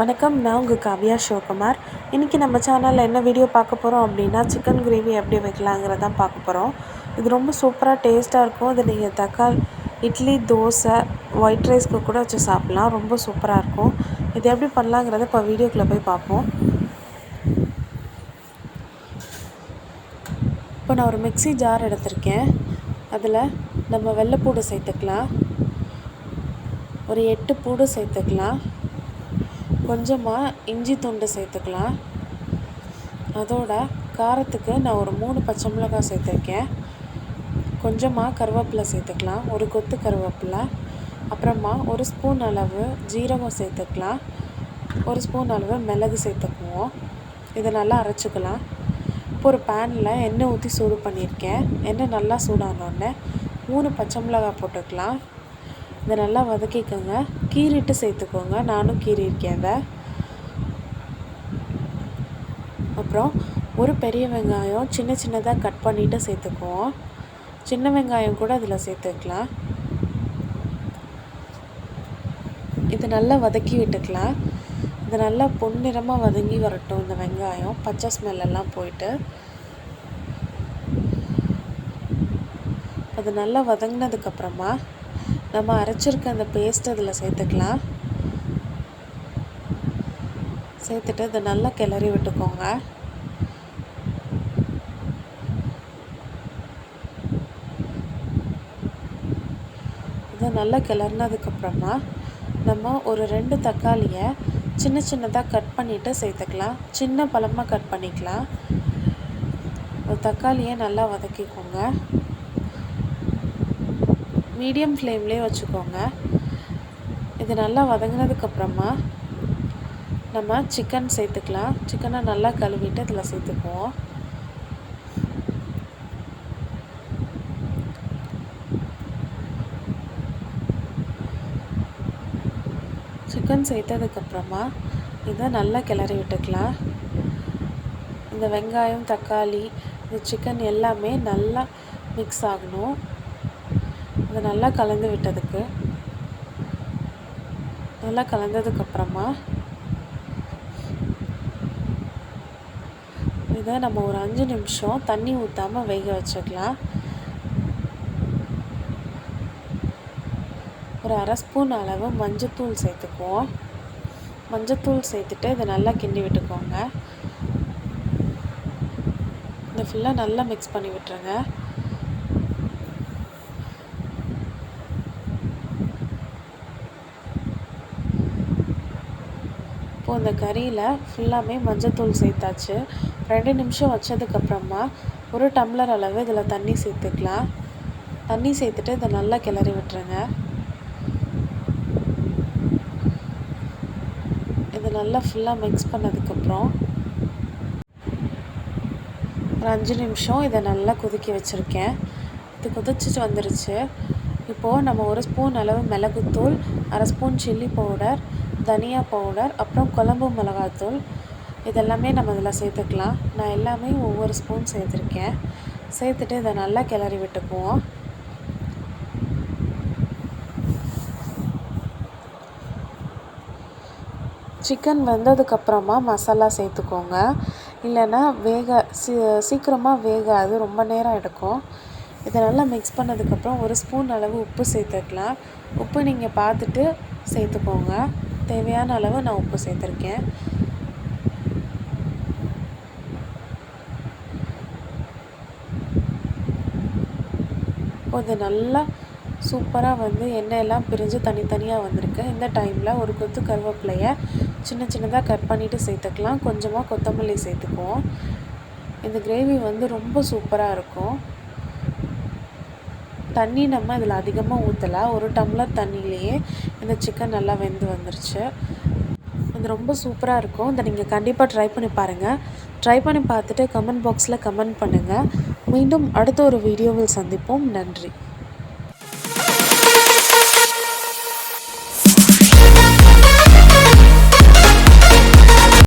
வணக்கம் நான் உங்கள் காவ்யா சிவகுமார். இன்றைக்கி நம்ம சேனலில் என்ன வீடியோ பார்க்க போகிறோம் அப்படின்னா சிக்கன் கிரேவி எப்படி வைக்கலாங்கிறதான் பார்க்க போகிறோம் இது ரொம்ப சூப்பராக டேஸ்ட்டாக இருக்கும். இது நீங்கள் தக்காளி இட்லி தோசை ஒயிட் ரைஸ்க்கு கூட வச்சு சாப்பிட்லாம். ரொம்ப சூப்பராக இருக்கும். இது எப்படி பண்ணலாங்கிறத இப்போ வீடியோக்குள்ளே போய் பார்ப்போம். இப்போ நான் ஒரு மிக்ஸி ஜார் எடுத்திருக்கேன். அதில் நம்ம வெள்ளைப்பூடு சேர்த்துக்கலாம். ஒரு எட்டு பூடு சேர்த்துக்கலாம். கொஞ்சமாக இஞ்சி துண்டு சேர்த்துக்கலாம். அதோட காரத்துக்கு நான் ஒரு மூணு பச்சை மிளகாய் சேர்த்துருக்கேன். கொஞ்சமாக கருவேப்பிலை சேர்த்துக்கலாம். ஒரு கொத்து கருவேப்பிலை. அப்புறமா ஒரு ஸ்பூன் அளவு ஜீரகம் சேர்த்துக்கலாம். ஒரு ஸ்பூன் அளவு மிளகு சேர்த்துக்குவோம். இதை நல்லா அரைச்சிக்கலாம். இப்போ ஒரு பேனில் எண்ணெய் ஊற்றி சூடு பண்ணியிருக்கேன். எண்ணெய் நல்லா சூடானோடனே மூணு பச்சை மிளகாய் போட்டுக்கலாம். இதை நல்லா வதக்கிக்கோங்க. கீறிட்டு சேர்த்துக்கோங்க. நானும் கீறியிருக்கேன் அதை அப்புறம் ஒரு பெரிய வெங்காயம் சின்ன சின்னதாக கட் பண்ணிவிட்டு சேர்த்துக்குவோம். சின்ன வெங்காயம் கூட அதில் சேர்த்துக்கலாம். இது நல்லா வதக்கி விட்டுக்கலாம். இது நல்லா பொன்னிறமாக வதங்கி வரட்டும் இந்த வெங்காயம். பச்சை ஸ்மெல்லெல்லாம் போயிட்டு. அது நல்லா வதங்கினதுக்கப்புறமா நம்ம அரைச்சிருக்க அந்த பேஸ்ட் அதில் சேர்த்துக்கலாம். சேர்த்துட்டு அதை நல்லா கிளறி விட்டுக்கோங்க. இதை நல்லா கிளறினதுக்கப்புறமா நம்ம ஒரு ரெண்டு தக்காளியை சின்ன சின்னதாக கட் பண்ணிவிட்டு சேர்த்துக்கலாம். சின்ன பழமாக கட் பண்ணிக்கலாம். தக்காளியை நல்லா வதக்கிக்கோங்க. மீடியம் ஃப்ளேம்லேயே வச்சுக்கோங்க. இது நல்லா வதங்கினதுக்கப்புறமா நம்ம சிக்கன் சேர்த்துக்கலாம். சிக்கனை நல்லா கழுவிட்டு இதில் சேர்த்துக்குவோம். சிக்கன் சேர்த்ததுக்கப்புறமா இதை நல்லா கிளறி விட்டுக்கலாம். இந்த வெங்காயம் தக்காளி இந்த சிக்கன் எல்லாமே நல்லா மிக்ஸ் ஆகணும். அதை நல்லா கலந்து விட்டதுக்கு. நல்லா கலந்ததுக்கப்புறமா இதை நம்ம ஒரு அஞ்சு நிமிஷம் தண்ணி ஊற்றாமல் வேக வச்சுக்கலாம். ஒரு அரை ஸ்பூன் அளவு மஞ்சத்தூள் சேர்த்துக்குவோம். மஞ்சத்தூள் சேர்த்துட்டு இதை நல்லா கிண்டி விட்டுக்கோங்க. இதை ஃபுல்லாக நல்லா மிக்ஸ் பண்ணி விட்டுருங்க. இப்போது அந்த கறியில் ஃபுல்லாமே மஞ்சத்தூள் சேர்த்தாச்சு. ரெண்டு நிமிஷம் வச்சதுக்கப்புறமா ஒரு டம்ளர் அளவு இதில் தண்ணி சேர்த்துக்கலாம். தண்ணி சேர்த்துட்டு இதை நல்லா கிளறி விட்டுருங்க. இதை நல்லா ஃபுல்லாக மிக்ஸ் பண்ணதுக்கப்புறம் ஒரு அஞ்சு நிமிஷம் இதை நல்லா கொதிக்க வச்சுருக்கேன். இது கொதிச்சிட்டு வந்துருச்சு. இப்போது நம்ம ஒரு ஸ்பூன் அளவு மிளகுத்தூள் அரை ஸ்பூன் சில்லி பவுடர் தனியா பவுடர் அப்புறம் குழம்பு மிளகாத்தூள். இதெல்லாமே நம்ம இதில் சேர்த்துக்கலாம். நான் எல்லாமே ஒவ்வொரு ஸ்பூன் சேர்த்துருக்கேன். சேர்த்துட்டு இதை நல்லா கிளறி விட்டுக்குவோம். சிக்கன் வெந்ததுக்கப்புறமா மசாலா சேர்த்துக்கோங்க. இல்லைன்னா வேக சீ சீக்கிரமாக வேகாது ரொம்ப நேரம் எடுக்கும். இதை நல்லா மிக்ஸ் பண்ணதுக்கப்புறம் ஒரு ஸ்பூன் அளவு உப்பு சேர்த்துக்கலாம். உப்பு நீங்கள் பார்த்துட்டு சேர்த்துக்கோங்க. தேவையான அளவு நான் உப்பு சேர்த்துருக்கேன். கொஞ்சம் நல்லா சூப்பராக வந்து எண்ணெயெல்லாம் பிரிஞ்சு தனித்தனியாக வந்திருக்கு. இந்த டைமில் ஒரு கொத்து கருவேப்பிலையை சின்ன சின்னதாக கட் பண்ணிவிட்டு சேர்த்துக்கலாம். கொஞ்சமாக கொத்தமல்லி சேர்த்துக்குவோம். இந்த கிரேவி வந்து ரொம்ப சூப்பராக இருக்கும். தண்ணி நம்ம இதில் அதிகமாக ஊற்றலை. ஒரு டம்ளர் தண்ணியிலேயே இந்த சிக்கன் நல்லா வெந்து வந்துருச்சு. அது ரொம்ப சூப்பராக இருக்கும். இதை நீங்கள் கண்டிப்பாக ட்ரை பண்ணி பாருங்கள் ட்ரை பண்ணி பார்த்துட்டு கமெண்ட் பாக்ஸில் கமெண்ட் பண்ணுங்கள் மீண்டும் அடுத்த ஒரு வீடியோவில் சந்திப்போம். நன்றி.